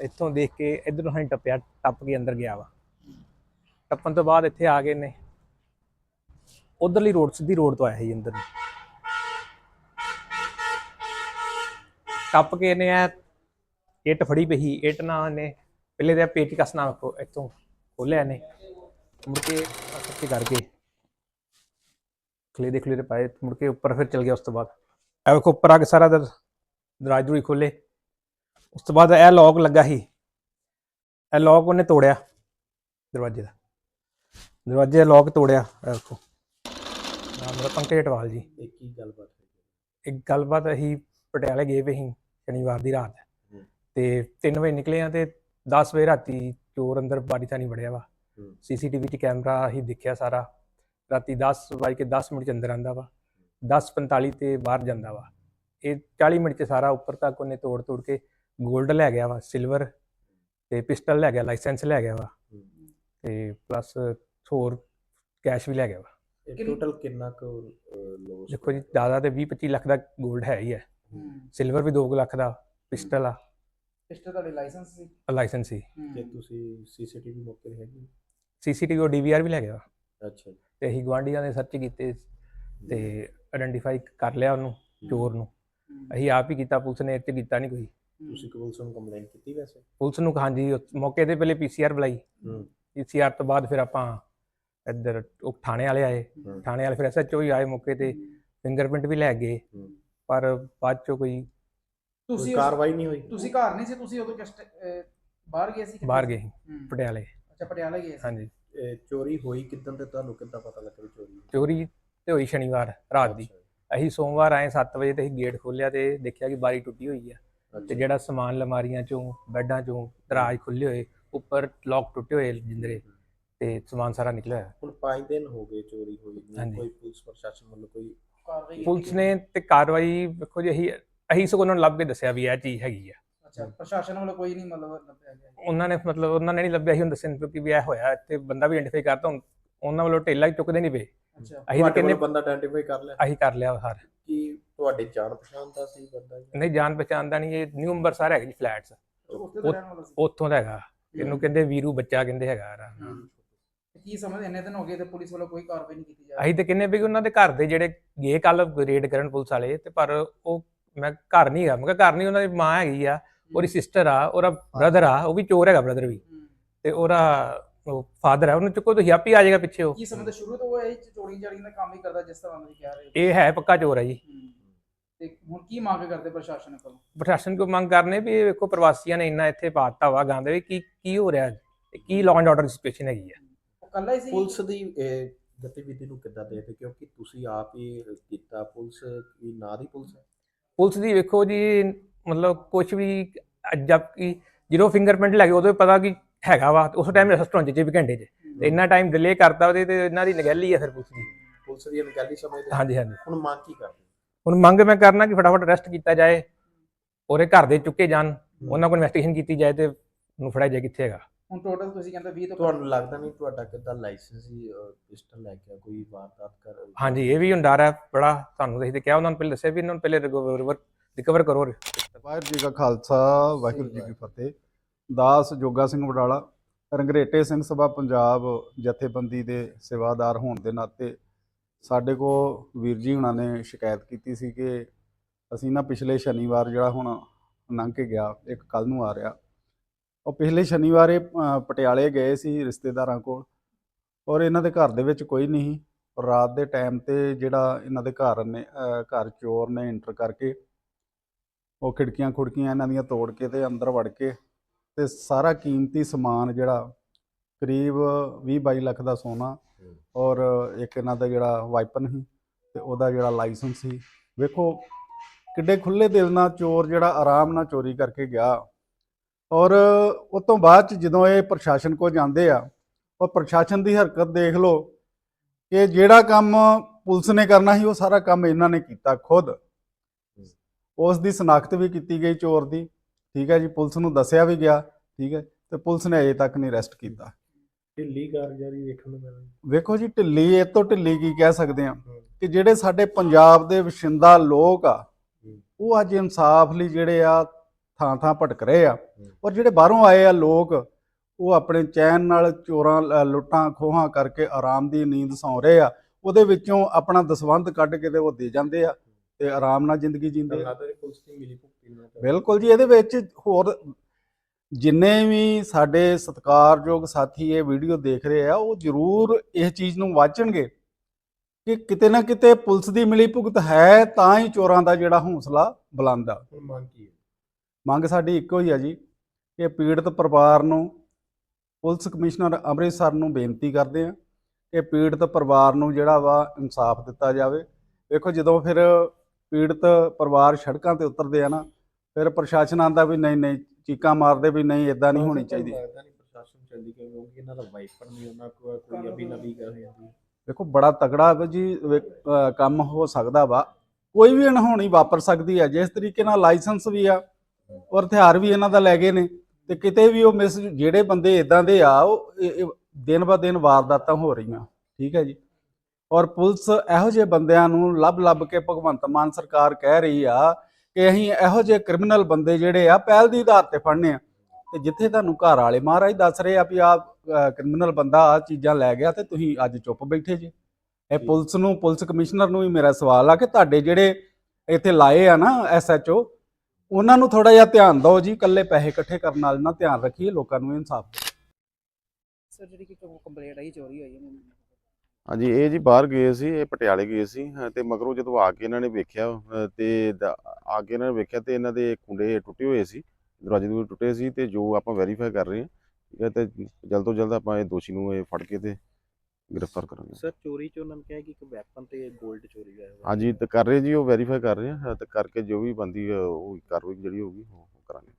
ਇੱਥੋਂ ਦੇਖ ਕੇ ਇਧਰੋਂ ਹਾਂ ਟੱਪਿਆ ਟੱਪ ਕੇ ਅੰਦਰ ਗਿਆ ਵਾ। ਟੱਪਣ ਤੋਂ ਬਾਅਦ ਇੱਥੇ ਆ ਗਏ ਨੇ। ਉਧਰਲੀ ਰੋਡ ਸਿੱਧੀ ਰੋਡ ਤੋਂ ਆਇਆ ਸੀ ਅੰਦਰ ਨੂੰ। ਟੱਪ ਕੇ ਨੇ ਆ ਇੱਟ ਫੜੀ ਪਈ ਸੀ, ਇੱਟ ਨਾਲ ਨੇ ਪਹਿਲੇ ਤੇ ਪੇਚਕਸ ਨਾਲ ਕੋ ਇੱਥੋਂ ਖੋਲਿਆ ਨੇ। ਮੁੜ ਕੇ ਇਕੱਠੇ ਕਰਕੇ ਖਲੇ ਦੇਖ ਲੈ ਪਾਏ ਮੁੜ ਕੇ ਉੱਪਰ ਫਿਰ ਚਲ ਗਿਆ ਉਸ ਤੋਂ ਬਾਅਦ। ਇਹ ਵੇਖੋ ਉੱਪਰ ਆ ਕੇ ਸਾਰਾ ਦਰ ਦਰਾਜ ਦਰੂਜ ਖੋਲੇ ਉਸ ਤੋਂ ਬਾਅਦ ਇਹ ਲੌਕ ਲੱਗਾ ਸੀ। ਇਹ ਲੌਕ ਉਹਨੇ ਤੋੜਿਆ ਦਰਵਾਜ਼ੇ ਦਾ। ਦਰਵਾਜ਼ੇ ਦਾ ਲੌਕ ਤੋੜਿਆ ਇਹ ਵੇਖੋ ਨਾਮ ਮੇਰਾ ਪੰਕਜ ਅਟਵਾਲ ਜੀ। ਇਹ ਕੀ ਗੱਲਬਾਤ ਇੱਕ ਗੱਲਬਾਤ ਅਸੀਂ ਪਟਿਆਲੇ ਗਏ ਵੇ ਸੀ ਸ਼ਨੀਵਾਰ ਦੀ ਰਾਤ। ਤੇ 3 ਵਜੇ ਨਿਕਲੇ ਆ ਤੇ 10 ਵਜੇ ਰਾਤੀ ਚੋਰ ਅੰਦਰ ਬਾਰੀ ਥਾਣੀ ਵੜਿਆ ਵਾ। ਸੀਸੀਟੀਵੀ 'ਚ ਕੈਮਰਾ ਅਸੀਂ ਦੇਖਿਆ ਸਾਰਾ। ਰਾਤੀ 10 ਵਜੇ ਕੇ 10 ਮਿੰਟ 'ਚ ਅੰਦਰ ਆਂਦਾ ਵਾ। 10:45 ਤੇ ਬਾਹਰ ਜਾਂਦਾ ਵਾ। ਇਹ 40 ਮਿੰਟ 'ਚ ਸਾਰਾ ਉੱਪਰ ਤੱਕ ਉਹਨੇ ਤੋੜ ਤੋੜ ਕੇ 골ਡ ਲੈ ਗਿਆ ਵਾ ਸਿਲਵਰ ਤੇ ਪਿਸਟਲ ਲੈ ਗਿਆ ਲਾਇਸੈਂਸ ਲੈ ਗਿਆ ਵਾ ਤੇ ਪਲੱਸ ਹੋਰ ਕੈਸ਼ ਵੀ ਲੈ ਗਿਆ ਵਾ। ਟੋਟਲ ਕਿੰਨਾ ਕੁ ਲੋਸ ਦੇਖੋ ਜੀ ਜ਼ਿਆਦਾ ਤੇ 20 25 ਲੱਖ ਦਾ 골ਡ ਹੈ ਹੀ। ਹੈ। ਸਿਲਵਰ ਵੀ 2 ਲੱਖ ਦਾ ਪਿਸਟਲ ਆ। ਪਿਸਟਲ ਤੁਹਾਡੇ ਲਾਇਸੈਂਸ ਸੀ? ਲਾਇਸੈਂਸ ਸੀ। ਤੇ ਤੁਸੀਂ ਸੀਸੀਟੀਵੀ ਮੌਕੇ ਤੇ ਹੈਗੇ? ਸੀਸੀਟੀਵੀ ਉਹ ਡੀਵੀਆਰ ਵੀ ਲੈ ਗਿਆ ਅੱਛਾ ਤੇ ਅਸੀਂ ਗਵਾਂਢੀਆਂ ਨੇ ਸਰਚ ਕੀਤੇ ਤੇ ਆਇਡੈਂਟੀਫਾਈ ਕਰ ਲਿਆ ਉਹਨੂੰ ਚੋਰ ਨੂੰ। ਅਸੀਂ ਆਪ ਹੀ ਕੀਤਾ ਪੁਲਿਸ ਨੇ 'ਚ ਕੀਤਾ ਨਹੀਂ ਕੋਈ। ਤੁਸੀਂ ਪੁਲਿਸ ਨੂੰ ਕੰਪਲੇਂਟ ਕੀਤੀ ਵੈਸੇ? ਪੁਲਿਸ ਨੂੰ ਹਾਂਜੀ ਉਹ ਮੌਕੇ ਤੇ ਪਹਿਲੇ ਪੀਸੀਆਰ ਬੁਲਾਈ। ਹੂੰ। ਪੀਸੀਆਰ ਤੋਂ ਬਾਅਦ ਫਿਰ ਆਪਾਂ ਇੱਧਰ ਉਹ ਥਾਣੇ ਵਾਲੇ ਆਏ। ਹੂੰ। ਥਾਣੇ ਵਾਲੇ ਫਿਰ ਐਸਐਚਓ ਹੀ ਆਏ ਮੌਕੇ ਤੇ। ਫਿੰਗਰਪ੍ਰਿੰਟ ਵੀ ਲੈ ਗਏ। ਹੂੰ। ਪਰ ਬਾਅਦ ਚੋਂ ਕੋਈ ਕੋਈ ਤੁਸੀਂ ਉਸ- ਕਾਰਵਾਈ ਨਹੀਂ ਹੋਈ? ਤੁਸੀਂ ਘਰ ਨਹੀਂ ਸੀ? ਤੁਸੀਂ ਉਦੋਂ ਕਸਟ ਅਹ, ਬਾਹਰ ਗਏ ਸੀ ਬਾਹਰ ਸੀ? ਗਏ ਹੂੰ। ਪਟਿਆਲੇ। ਅੱਛਾ ਪਟਿਆਲੇ ਗਏ ਸੀ। ਹਾਂਜੀ। ਇਹ ਚੋਰੀ ਹੋਈ ਕਿਦਾਂ ਤੇ ਤੁਹਾਨੂੰ ਕਿੱਦਾਂ ਪਤਾ ਲੱਗਾ ਵੀ ਚੋਰੀ ਹੋਈ? ਚੋਰੀ ਤੇ ਹੋਈ ਸ਼ਨੀਵਾਰ ਰਾਤ ਦੀ। ਅੱਛਾ, ਅਸੀਂ ਸੋਮਵਾਰ ਆਏ 7 ਵਜੇ ਤੇ ਅਸੀਂ ਗੇਟ ਖੋਲ੍ਹਿਆ ਤੇ ਦੇਖਿਆ ਕਿ ਬਾਰੀ ਟੁੱਟੀ ਹੋਈ ਆ। ਤੇ। ਜਿਹੜਾ ਸਮਾਨ ਲਮਾਰੀਆਂ ਚੋਂ ਬੈੱਡਾਂ ਚੋਂ ਦਰਾਜ ਖੁੱਲੇ ਹੋਏ ਉੱਪਰ ਲੌਕ ਟੁੱਟੇ ਹੋਏ ਜਿੰਦਰੇ ਤੇ ਸਮਾਨ ਸਾਰਾ ਨਿਕਲਿਆ ਹੋਇਆ ਹੁਣ 5 ਦਿਨ ਹੋ ਗਏ ਚੋਰੀ ਹੋਈ ਨੂੰ ਹਾਂਜੀ। ਕੋਈ ਪੁਲਿਸ ਪ੍ਰਸ਼ਾਸਨ ਵੱਲੋਂ ਕੋਈ ਕਾਰਵਾਈ ਪੁਲਿਸ? ਨੇ ਤੇ ਕਾਰਵਾਈ ਵੇਖੋ ਜੀ ਅਸੀਂ ਅਸੀਂ ਸਗੋਂ ਉਹਨਾਂ ਨੂੰ ਲੱਭ ਕੇ ਦੱਸਿਆ ਵੀ ਇਹ ਚੀਜ਼ ਹੈਗੀ ਆ ਅੱਛਾ ਪ੍ਰਸ਼ਾਸਨ ਵੱਲੋਂ ਕੋਈ ਨਹੀਂ ਮਤਲਬ ਲੱਭਿਆ ਗਿਆ ਉਹਨਾਂ ਨੇ ਮਤਲਬ ਉਹਨਾਂ ਨੇ ਨਹੀਂ ਲੱਭਿਆ ਸੀ ਹੁਣ ਦੱਸਣ ਕਿਉਂਕਿ ਵੀ ਇਹ ਹੋਇਆ ਤੇ ਬੰਦਾ ਵੀ ਆਇਡੈਂਟੀਫਾਈ ਕਰਤਾ ਹੁਣ ਉਹਨਾਂ ਵੱਲੋਂ ਟੇਲਾ ਹੀ ਚੁੱਕਦੇ ਨਹੀਂ ਪਏ ਅੱਛਾ ਅਸੀਂ ਤਾਂ ਤੁਹਾਡੇ ਬੰਦਾ ਆਇਡੈਂਟੀਫਾਈ ਕਰ ਲਿਆ ਅਸੀਂ ਕਰ ਲਿਆ ਹਰ ਕਿ ਤੁਹਾਡੇ ਜਾਣ ਪਛਾਣ ਦਾ ਸੀ ਬੰਦਾ ਜੀ? ਨਹੀਂ ਜਾਣ ਪਛਾਣ ਦਾ ਨਹੀਂ ਇਹ ਨਿਊ ਅੰਬਰਸਰ ਹੈਗਾ ਜੀ ਫਲੈਟਸ ਉੱਥੇ ਦਾ ਰਹਿਣ ਵਾਲਾ ਸੀ। ਉੱਥੋਂ ਦਾ ਹੈਗਾ। ਇਹਨੂੰ ਕਹਿੰਦੇ ਵੀਰੂ ਬੱਚਾ ਕਹਿੰਦੇ ਹੈਗਾ ਹੂੰ। ਤੇ ਕੀ ਸਮਝਦੇ ਇੰਨੇ ਦਿਨ ਹੋ ਗਏ ਤੇ ਪੁਲਿਸ ਵੱਲੋਂ ਕੋਈ ਕਾਰਵਾਈ ਨਹੀਂ ਕੀਤੀ ਜਾ ਰਹੀ? ਅਸੀਂ ਤੇ ਕਿੰਨੇ ਵੀ ਉਹਨਾਂ ਦੇ ਘਰ ਦੇ ਜਿਹੜੇ ਗਏ ਕੱਲ ਰੇਡ ਕਰਨ ਪੁਲਿਸ ਵਾਲੇ ਤੇ ਪਰ ਉਹ ਮੈਂ ਘਰ ਨਹੀਂ ਹੈਗਾ। ਮੈਂ ਕਿਹਾ ਘਰ ਨਹੀਂ ਉਹਨਾਂ ਦੀ ਮਾਂ ਹੈਗੀ ਆ ਉਹਦੀ ਸਿਸਟਰ ਆ ਉਹਦਾ ਬ੍ਰਦਰ ਆ ਉਹ ਵੀ ਚੋਰ ਹੈਗਾ ਬ੍ਰਦਰ ਵੀ। ਹੂੰ। ਤੇ ਉਹਦਾ ਉਹ ਫਾਦਰ ਹੈ ਉਹਨੂੰ ਚੁੱਕੋ ਤੁਸੀਂ ਆਪੇ ਆ ਜਾਏਗਾ ਪਿੱਛੇ ਉਹ। ਕੀ ਸਮਝਦੇ ਸ਼ੁਰੂ ਤੋਂ ਉਹ ਇਹ ਚੋਰੀਆਂ ਚਾਰੀਆਂ ਦਾ ਕੰਮ ਹੀ ਕਰਦਾ ਜਿਸ ਤਰ੍ਹਾਂ ਤੁਸੀਂ ਕਹਿ ਰਹੇ ਹੋ। ਇਹ ਹੈ ਪੱਕਾ ਚੋਰ ਹੈ ਜੀ। ਹੂੰ। ਤੇ ਹੁਣ ਕੀ ਮੰਗ ਕਰਦੇ ਪ੍ਰਸ਼ਾਸਨ ਕੋਲੋਂ? ਪ੍ਰਸ਼ਾਸਨ ਕੋ ਮੰਗ ਕਰਨੇ ਵੀ ਇਹ ਵੇਖੋ ਪ੍ਰਵਾਸੀਆਂ ਨੇ ਇੰਨਾ ਇੱਥੇ ਪਾਤਾ ਵਾ ਗਾਂਦੇ ਵੀ ਕੀ ਕੀ ਹੋ ਰਿਹਾ ਤੇ ਕੀ ਲਾਅ ਐਂਡ ਆਰਡਰ ਦੀ ਸਿਚੁਏਸ਼ਨ ਹੈਗੀ ਆ। ਉਹ ਕੱਲਾ ਹੀ ਸੀ? ਪੁਲਿਸ ਦੀ ਇਹ ਗਤੀਵਿਧੀ ਨੂੰ ਕਿੱਦਾਂ ਦੇਖਦੇ ਕਿਉਂਕਿ ਤੁਸੀਂ ਆਪ ਹੀ ਕੀਤਾ ਪੁਲਿਸ ਕੀ ਨਾਂ ਦੀ ਪੁਲਿਸ ਹੈ? ਪੁਲਿਸ ਦੀ ਵੇਖੋ ਜੀ ਮਤਲਬ ਕੁਝ ਵੀ ਜਦ ਕਿ ਜਦੋਂ ਫਿੰਗਰਪ੍ਰਿੰਟ ਲੱਗੇ ਉਦੋਂ ਹੀ ਪਤਾ ਕਿ ਹੈਗਾ ਵਾ ਉਸ ਟਾਈਮ ਰੈਸਟੋਰੈਂਟ 'ਚ ਵੀ ਘੰਟੇ 'ਚ। ਤੇ ਇੰਨਾ ਟਾਈਮ ਡਿਲੇ ਕਰਤਾ ਉਹਦੇ ਤੇ ਇਹਨਾਂ ਦੀ ਨਗੈਲੀ ਆ ਫਿਰ ਪੁਲਿਸ ਦੀ। ਪੁਲਿਸ ਦੀ ਅਣਗਹਿਲੀ ਸਮਝਦੇ ਹਾਂਜੀ ਹਾਂਜੀ। ਹੁਣ ਮੰਗ ਕੀ ਕਰਦੇ? ਹੁਣ ਮੰਗ ਮੈਂ ਕਰਨਾ ਕਿ ਫਟਾਫਟ ਅਰੈਸਟ ਕੀਤਾ ਜਾਏ ਉਹਦੇ ਘਰ ਦੇ ਚੁੱਕੇ ਜਾਣ ਉਹਨਾਂ ਕੋਲ ਇਨਵੈਸਟੀਗੇਸ਼ਨ ਕੀਤੀ ਜਾਏ ਤੇ ਉਹਨੂੰ ਫੜਿਆ ਜਾਏ ਕਿੱਥੇ ਹੈਗਾ। ਹੁਣ ਟੋਟਲ ਤੁਸੀਂ ਕਹਿੰਦੇ 20 ਤੋਂ ਤੁਹਾਨੂੰ ਲੱਗਦਾ ਨਹੀਂ ਤੁਹਾਡਾ ਕਿੱਦਾਂ ਲਾਇਸੈਂਸ ਹੀ ਪਿਸਟਲ ਲੈ ਕੇ ਕੋਈ ਵਾਰਦਾਤ ਕਰ ਹਾਂਜੀ ਇਹ ਵੀ ਹੁਣ ਡਰ ਹੈ ਬੜਾ ਤੁਹਾਨੂੰ ਅਸੀਂ ਤੇ ਕਿਹਾ ਉਹਨਾਂ ਨੂੰ ਪਹਿਲੇ ਦੱਸਿਆ ਵੀ ਇਹਨਾਂ ਨੂੰ ਪਹਿਲੇ ਰਿਕਵਰ ਰਿਕਵਰ ਕਰੋ ਵਾਹਿਗੁਰੂ ਜੀ ਕਾ ਖਾਲਸਾ ਵਾਹਿਗੁਰੂ ਜੀ ਕੀ ਫਤਿਹ। ਦਾਸ ਜੋਗਾ ਸਿੰਘ ਵਡਾਲਾ ਰੰਗਰੇਟੇ ਸਿੰਘ ਸਭਾ ਪੰਜਾਬ ਜਥੇਬੰਦੀ ਦੇ ਸੇਵਾਦਾਰ ਹੋਣ ਦੇ ਨਾਤੇ ਸਾਡੇ ਕੋਲ ਵੀਰ ਜੀ ਹੁਣਾਂ ਨੇ ਸ਼ਿਕਾਇਤ ਕੀਤੀ ਸੀ ਕਿ ਅਸੀਂ ਨਾ ਪਿਛਲੇ ਸ਼ਨੀਵਾਰ ਜਿਹੜਾ ਹੁਣ ਲੰਘ ਕੇ ਗਿਆ, ਇੱਕ ਕੱਲ ਨੂੰ ਆ ਰਿਹਾ। ਉਹ ਪਿਛਲੇ ਸ਼ਨੀਵਾਰ ਇਹ ਪਟਿਆਲੇ ਗਏ ਸੀ ਰਿਸ਼ਤੇਦਾਰਾਂ ਕੋਲ ਔਰ ਇਹਨਾਂ ਦੇ ਘਰ ਦੇ ਵਿੱਚ ਕੋਈ ਨਹੀਂ ਔਰ ਰਾਤ ਦੇ ਟਾਈਮ ਤੇ ਜਿਹੜਾ ਇਹਨਾਂ ਦੇ ਘਰ ਨੇ ਘਰ ਚੋਰ ਨੇ ਇੰਟਰ ਕਰਕੇ ਉਹ ਖਿੜਕੀਆਂ ਖੁੜਕੀਆਂ ਇਹਨਾਂ ਦੀਆਂ ਤੋੜ ਕੇ ਤੇ ਅੰਦਰ ਵੜ ਕੇ ਤੇ ਸਾਰਾ ਕੀਮਤੀ ਸਮਾਨ ਜਿਹੜਾ ਕਰੀਬ 20 22 ਲੱਖ ਦਾ ਸੋਨਾ ਔਰ ਇੱਕ ਇਹਨਾਂ ਦਾ ਜਿਹੜਾ ਵਾਈਪਨ ਸੀ ਤੇ ਉਹਦਾ ਜਿਹੜਾ ਲਾਇਸੈਂਸ ਸੀ। ਵੇਖੋ, ਕਿੱਡੇ ਖੁੱਲੇ ਦਿਲ ਨਾਲ ਚੋਰ ਜਿਹੜਾ ਆਰਾਮ ਨਾਲ ਚੋਰੀ ਕਰਕੇ ਗਿਆ। ਔਰ ਉਸ ਤੋਂ ਬਾਅਦ ਚ ਜਦੋਂ ਇਹ ਪ੍ਰਸ਼ਾਸਨ ਕੋਲ ਜਾਂਦੇ ਆ ਔਰ ਪ੍ਰਸ਼ਾਸਨ ਦੀ ਹਰਕਤ ਦੇਖ ਲਓ ਕਿ ਜਿਹੜਾ ਕੰਮ ਪੁਲਿਸ ਨੇ ਕਰਨਾ ਸੀ, ਉਹ ਸਾਰਾ ਕੰਮ ਇਹਨਾਂ ਨੇ ਕੀਤਾ ਖੁਦ। ਉਸ ਦੀ ਸਨਾਖਤ ਵੀ ਕੀਤੀ ਗਈ ਚੋਰ ਦੀ। ਠੀਕ ਹੈ ਜੀ, ਪੁਲਿਸ ਨੂੰ ਦੱਸਿਆ ਵੀ ਗਿਆ, ਠੀਕ ਹੈ, ਤੇ ਪੁਲਿਸ ਨੇ ਅਜੇ ਤੱਕ ਨਹੀਂ ਅਰੈਸਟ ਕੀਤਾ। ਢਿੱਲੀ ਕਾਰਗੁਜ਼ਾਰੀ ਵੇਖਣ ਨੂੰ ਮਿਲਦੀ। ਵੇਖੋ ਜੀ ਢਿੱਲੀ ਇਹ ਤੋਂ ਢਿੱਲੀ ਕੀ ਕਹਿ ਸਕਦੇ ਆ ਕਿ ਜਿਹੜੇ ਸਾਡੇ ਪੰਜਾਬ ਦੇ ਵਸਿੰਦਾ ਲੋਕ ਆ ਉਹ ਅੱਜ ਇਨਸਾਫ ਲਈ ਜਿਹੜੇ ਆ ਥਾਂ ਥਾਂ ਭਟਕ ਰਹੇ ਆ। ਔਰ ਜਿਹੜੇ ਬਾਹਰੋਂ ਆਏ ਆ ਲੋਕ ਉਹ ਆਪਣੇ ਚੈਨ ਨਾਲ ਚੋਰਾਂ ਲੁੱਟਾਂ ਖੋਹਾਂ ਕਰਕੇ ਆਰਾਮ ਦੀ ਨੀਂਦ ਸੌਂ ਰਹੇ ਆ। ਉਹਦੇ ਵਿੱਚੋਂ ਆਪਣਾ ਦਸਵੰਧ ਕੱਢ ਕੇ ਤੇ ਉਹ ਦੇ ਜਾਂਦੇ ਆ ਤੇ ਆਰਾਮ ਨਾਲ ਜ਼ਿੰਦਗੀ ਜੀਂਦੇ ਬਿਲਕੁਲ ਜੀ ਇਹਦੇ ਵਿੱਚ ਹੋਰ ਜਿੰਨੇ ਵੀ ਸਾਡੇ ਸਤਿਕਾਰਯੋਗ ਸਾਥੀ ਇਹ ਵੀਡੀਓ ਦੇਖ ਰਹੇ ਆ ਉਹ ਜ਼ਰੂਰ ਇਸ ਚੀਜ਼ ਨੂੰ ਵਾਚਣਗੇ ਕਿ ਕਿਤੇ ਨਾ ਕਿਤੇ ਪੁਲਿਸ ਦੀ ਮਿਲੀ ਭੁਗਤ ਹੈ ਤਾਂ ਹੀ ਚੋਰਾਂ ਦਾ ਜਿਹੜਾ ਹੌਸਲਾ ਬੁਲੰਦ ਆ। ਮੰਗ ਕੀ ਹੈ? ਮੰਗ ਸਾਡੀ ਇੱਕੋ ਹੀ ਆ ਜੀ ਕਿ ਪੀੜਤ ਪਰਿਵਾਰ ਨੂੰ ਪੁਲਿਸ ਕਮਿਸ਼ਨਰ ਅੰਮ੍ਰਿਤਸਰ ਨੂੰ ਬੇਨਤੀ ਕਰਦੇ ਆ ਕਿ ਪੀੜਤ ਪਰਿਵਾਰ ਨੂੰ ਜਿਹੜਾ ਵਾ ਇਨਸਾਫ ਦਿੱਤਾ ਜਾਵੇ। ਵੇਖੋ ਜਦੋਂ ਫਿਰ ਪੀੜਤ ਪਰਿਵਾਰ ਸੜਕਾਂ ਤੇ ਉਤਰਦੇ ਆ ਨਾ ਫਿਰ ਪ੍ਰਸ਼ਾਸਨ ਆਂਦਾ ਵੀ ਨਹੀਂ ਨਹੀਂ ਚੀਕਾਂ ਮਾਰਦੇ ਵੀ ਨਹੀਂ ਇਦਾਂ ਨਹੀਂ ਹੋਣੀ ਚਾਹੀਦੀ। ਲੱਗਦਾ ਨਹੀਂ ਪ੍ਰਸ਼ਾਸਨ ਚੱਲਦੀ ਕਿਉਂਕਿ ਇਹਨਾਂ ਦਾ ਵਾਈਪਰ ਨਹੀਂ ਉਹਨਾਂ ਕੋਲ ਕੋਈ ਅਭੀ ਨਵੀ ਕਰ ਜਾਂਦੀ ਹੈ ਦੇਖੋ ਬੜਾ ਤਗੜਾ ਵਾ ਜੀ ਕੰਮ ਹੋ ਸਕਦਾ ਵਾ। ਕੋਈ ਵੀ ਅਣਹੋਣੀ ਵਾਪਰ ਸਕਦੀ ਹੈ ਜਿਸ ਤਰੀਕੇ ਨਾਲ ਲਾਇਸੈਂਸ ਵੀ ਆ ਔਰ ਹਥਿਆਰ ਵੀ ਇਹਨਾਂ ਦਾ ਲੈ ਗਏ ਨੇ ਤੇ ਕਿਤੇ ਵੀ ਉਹ ਮਿਸ ਜਿਹੜੇ ਬੰਦੇ ਇਦਾਂ ਦੇ ਆ ਉਹ ਦਿਨ ਬ ਦਿਨ ਵਾਰਦਾਤਾਂ ਹੋ ਰਹੀਆਂ ਠੀਕ ਹੈ ਜੀ। ਔਰ ਪੁਲਿਸ ਇਹੋ ਜਿਹੇ ਬੰਦਿਆਂ ਨੂੰ ਲੱਭ ਲੱਭ ਕੇ ਭਗਵੰਤ ਮਾਨ ਸਰਕਾਰ ਕਹਿ ਰਹੀ ਆ ਕਿ ਅਸੀਂ ਇਹੋ ਜਿਹੇ ਕ੍ਰਿਮੀਨਲ ਬੰਦੇ ਜਿਹੜੇ ਆ ਪਹਿਲ ਦੀ ਆਧਾਰ ਤੇ ਫੜਨੇ ਆ। ਤੇ ਜਿੱਥੇ ਤੁਹਾਨੂੰ ਘਰ ਵਾਲੇ ਮਹਾਰਾਜ ਦੱਸ ਰਹੇ ਆ ਵੀ ਆ ਕ੍ਰਿਮੀਨਲ ਬੰਦਾ ਆ ਚੀਜ਼ਾਂ ਲੈ ਗਿਆ ਤੇ ਤੁਸੀਂ ਅੱਜ ਚੁੱਪ ਬੈਠੇ ਜੇ। ਇਹ। ਪੁਲਿਸ ਨੂੰ ਪੁਲਿਸ ਕਮਿਸ਼ਨਰ ਨੂੰ ਵੀ ਮੇਰਾ ਸਵਾਲ ਆ ਕਿ ਤੁਹਾਡੇ ਜਿਹੜੇ ਇੱਥੇ ਲਾਏ ਆ ਨਾ ਐਸਐਚਓ ਉਹਨਾਂ ਨੂੰ ਥੋੜਾ ਜਿਹਾ ਧਿਆਨ ਦਿਓ ਜੀ ਇਕੱਲੇ ਪੈਸੇ ਇਕੱਠੇ ਕਰਨ ਨਾਲ ਨਾ ਧਿਆਨ ਰੱਖੀਏ ਲੋਕਾਂ ਨੂੰ ਇਨਸਾਫ ਸਰ ਜਿਹੜੀ ਕਿ ਕੰਪਲੇਂਟ ਆਈ ਚੋਰੀ ਹੋਈ ਹੈ। ਹਾਂਜੀ ਇਹ ਜੀ ਬਾਹਰ ਗਏ ਸੀ ਇਹ ਪਟਿਆਲੇ ਗਏ ਸੀ ਤੇ ਮਗਰੋਂ ਜਦੋਂ ਆ ਕੇ ਇਹਨਾਂ ਨੇ ਵੇਖਿਆ ਤੇ ਆ ਕੇ ਇਹਨਾਂ ਨੇ ਵੇਖਿਆ ਤੇ ਇਹਨਾਂ ਦੇ ਕੁੰਡੇ ਟੁੱਟੇ ਹੋਏ ਸੀ ਦਰਵਾਜ਼ੇ ਦੇ ਟੁੱਟੇ ਸੀ ਤੇ ਜੋ ਆਪਾਂ ਵੈਰੀਫਾਈ ਕਰ ਰਹੇ ਹਾਂ ਠੀਕ ਹੈ ਤੇ ਜਲਦ ਤੋਂ ਜਲਦ ਆਪਾਂ ਇਹ ਦੋਸ਼ੀ ਨੂੰ ਇਹ ਫੜ ਕੇ ਤੇ ਗ੍ਰਿਫਤਾਰ ਕਰਾਂਗੇ। ਸਰ ਚੋਰੀ ਚ ਉਹਨਾਂ ਨੇ ਕਿਹਾ ਕਿ ਇੱਕ ਵੈਪਨ ਤੇ 골ਡ ਚੋਰੀ ਗਿਆ ਹਾਂਜੀ ਤੇ ਕਰ ਰਹੇ ਜੀ ਉਹ ਵੈਰੀਫਾਈ ਕਰ ਰਹੇ ਹਾਂ ਤੇ ਕਰਕੇ ਜੋ ਵੀ ਬੰਦੀ ਉਹ ਕਾਰਵਾਈ ਜਿਹੜੀ ਹੋਊਗੀ ਉਹ ਕਰਾਂਗੇ।